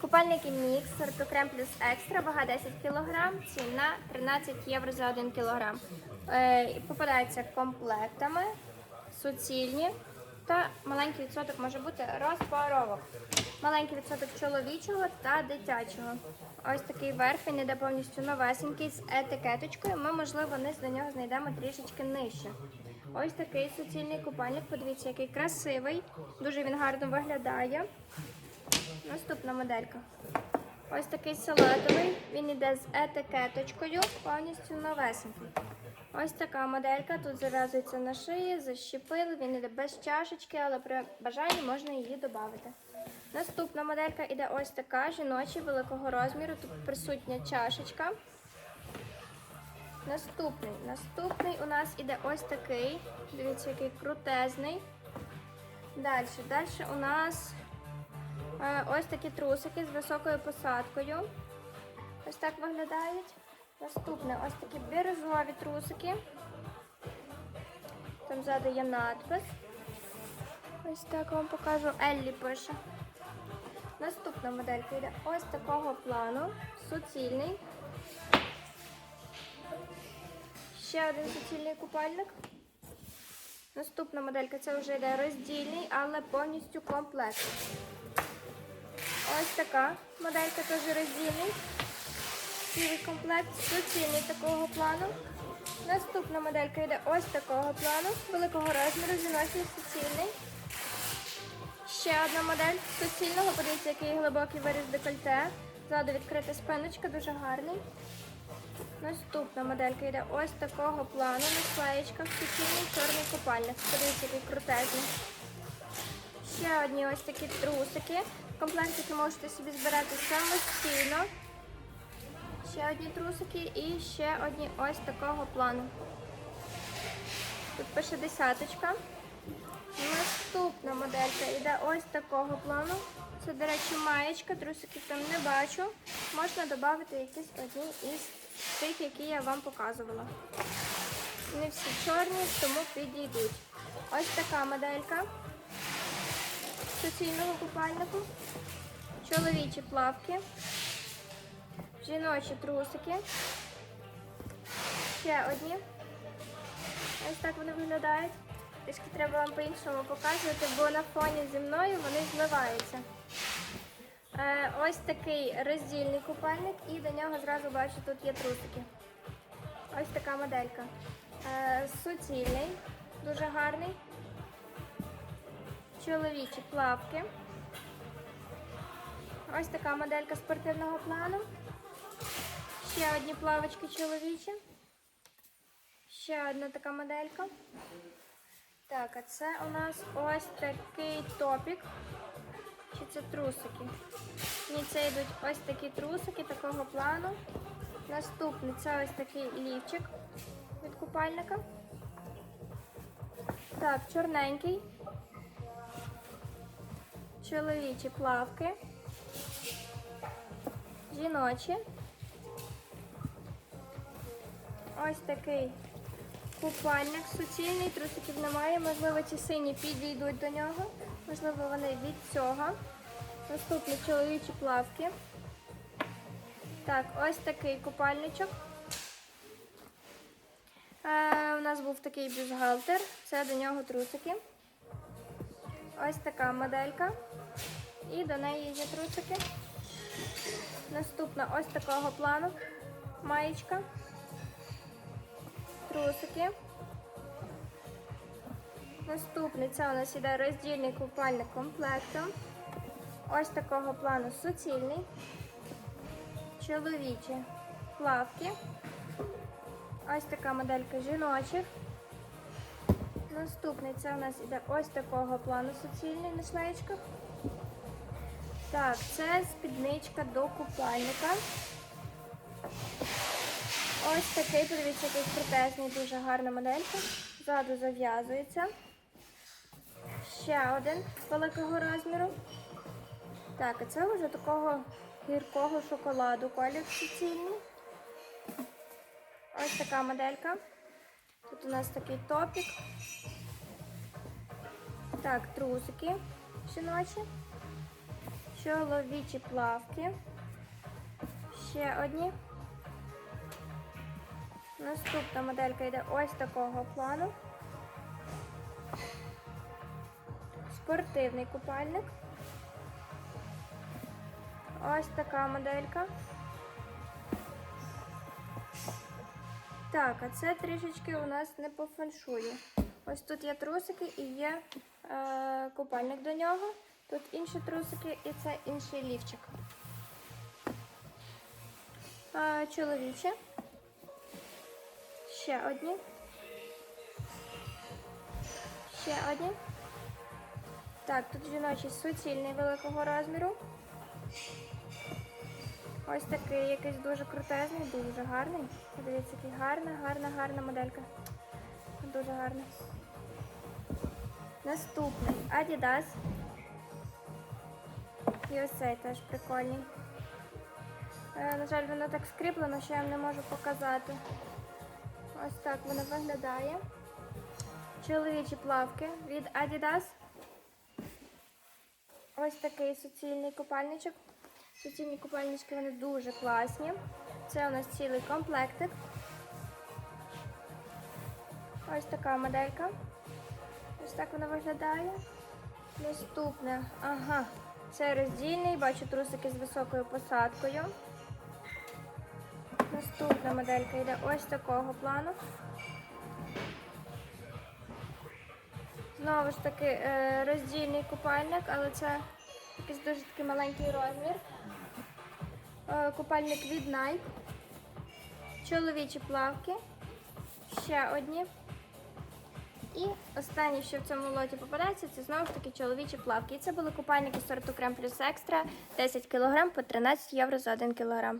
Купальники мікс, сортокрем плюс екстра, вага 10 кг, ціна 13 євро за 1 кг. Е, попадаються комплектами, суцільні та маленький відсоток може бути розпаровок. Маленький відсоток чоловічого та дитячого. Ось такий верх, він іде повністю новесенький з етикеточкою. Ми, можливо, низ до нього знайдемо трішечки нижче. Ось такий суцільний купальник. Подивіться, який красивий. Дуже він гарно виглядає. Наступна моделька. Ось такий салатовий. Він іде з етикеточкою, повністю новесенький. Ось така моделька. Тут зав'язується на шиї, защепили. Він іде без чашечки, але при бажанні можна її додати. Наступна моделька іде ось така жіноча великого розміру. Тут присутня чашечка. Наступний. Наступний у нас іде ось такий. Дивіться, який крутезний. Далі. Далі у нас ось такі трусики з високою посадкою. Ось так виглядають. Наступне ось такі бірюзові трусики. Там ззаду є надпис. Ось так вам покажу. Еллі пише. Наступна моделька йде ось такого плану. Суцільний. Ще один суцільний купальник. Наступна моделька це вже йде роздільний, але повністю комплект. Ось така моделька теж роздільний. Цілий комплект суцільний такого плану. Наступна моделька йде ось такого плану, великого розміру, жіночий суцільний. Ще одна модель суцільного, подивіться, який глибокий виріз декольте. Ззаду відкрита спиночка, дуже гарний. Наступна моделька йде ось такого плану на склеєчках, суцільний чорний купальник. Подивіться, який крутезний. Ще одні ось такі трусики. Комплектики можете собі збирати самостійно. Ще одні трусики і ще одні ось такого плану. Тут пише десяточка. Наступна моделька йде ось такого плану. Це, до речі, маєчка, трусиків там не бачу. Можна додати якісь одні із тих, які я вам показувала. Не всі чорні, тому підійдуть. Ось така моделька суцільного купальнику. Чоловічі плавки. Жіночі трусики. Ще одні. Ось так вони виглядають. Трішки треба вам по-іншому показувати, бо на фоні зі мною вони зливаються. Е, ось такий роздільний купальник і до нього зразу бачу, тут є трусики. Ось така моделька. Е, суцільний, дуже гарний. Чоловічі плавки. Ось така моделька спортивного плану. Ще одні плавочки чоловічі. Ще одна така моделька. Так, а це у нас ось такий топік. Чи це трусики? Ні, це йдуть ось такі трусики такого плану. Наступний це ось такий лівчик від купальника. Так, чорненький. Чоловічі плавки. Жіночі. Ось такий купальник суцільний, трусиків немає. Можливо, ці сині підійдуть до нього. Можливо, вони від цього. Наступні чоловічі плавки. Так, ось такий купальничок. Е, у нас був такий бюстгальтер. Це до нього трусики. Ось така моделька. І до неї є трусики. Наступна ось такого плану маєчка. Трусики. Наступний це у нас іде роздільний купальник комплектом. Ось такого плану суцільний. Чоловічі плавки. Ось така моделька жіночих. Наступний це у нас іде ось такого плану суцільний на шлеєчках. Так, це спідничка до купальника. Ось такий, подивіться, який крутезний, дуже гарна моделька. Ззаду зав'язується. Ще один великого розміру. Так, а це вже такого гіркого шоколаду колір суцільний. Ось така моделька. Тут у нас такий топік. Так, трусики жіночі. Чоловічі плавки. Ще одні. Наступна моделька йде ось такого плану. Спортивний купальник. Ось така моделька. Так, а це трішечки у нас не по феншую. Ось тут є трусики і є е, купальник до нього. Тут інші трусики і це інший лівчик. Е, чоловіче. Ще одні. Ще одні. Так, тут жіночий суцільний великого розміру. Ось такий якийсь дуже крутезний, дуже гарний. Подивіться, який гарна, гарна, гарна моделька. Дуже гарна. Наступний Adidas. І ось цей теж прикольний. Е, на жаль, воно так скріплено, що я вам не можу показати. Ось так воно виглядає. Чоловічі плавки від Adidas. Ось такий суцільний купальничок. Суцільні купальнички вони дуже класні. Це у нас цілий комплектик. Ось така моделька. Ось так вона виглядає. Наступне, ага, це роздільний, бачу трусики з високою посадкою. Наступна моделька йде ось такого плану. Знову ж таки е, роздільний купальник, але це якийсь дуже такий маленький розмір. Е, Купальник від Nike. Чоловічі плавки. Ще одні. І останнє, що в цьому лоті попадається, це знову ж таки чоловічі плавки. І це були купальники сорту Крем плюс екстра 10 кг по 13 євро за 1 кг.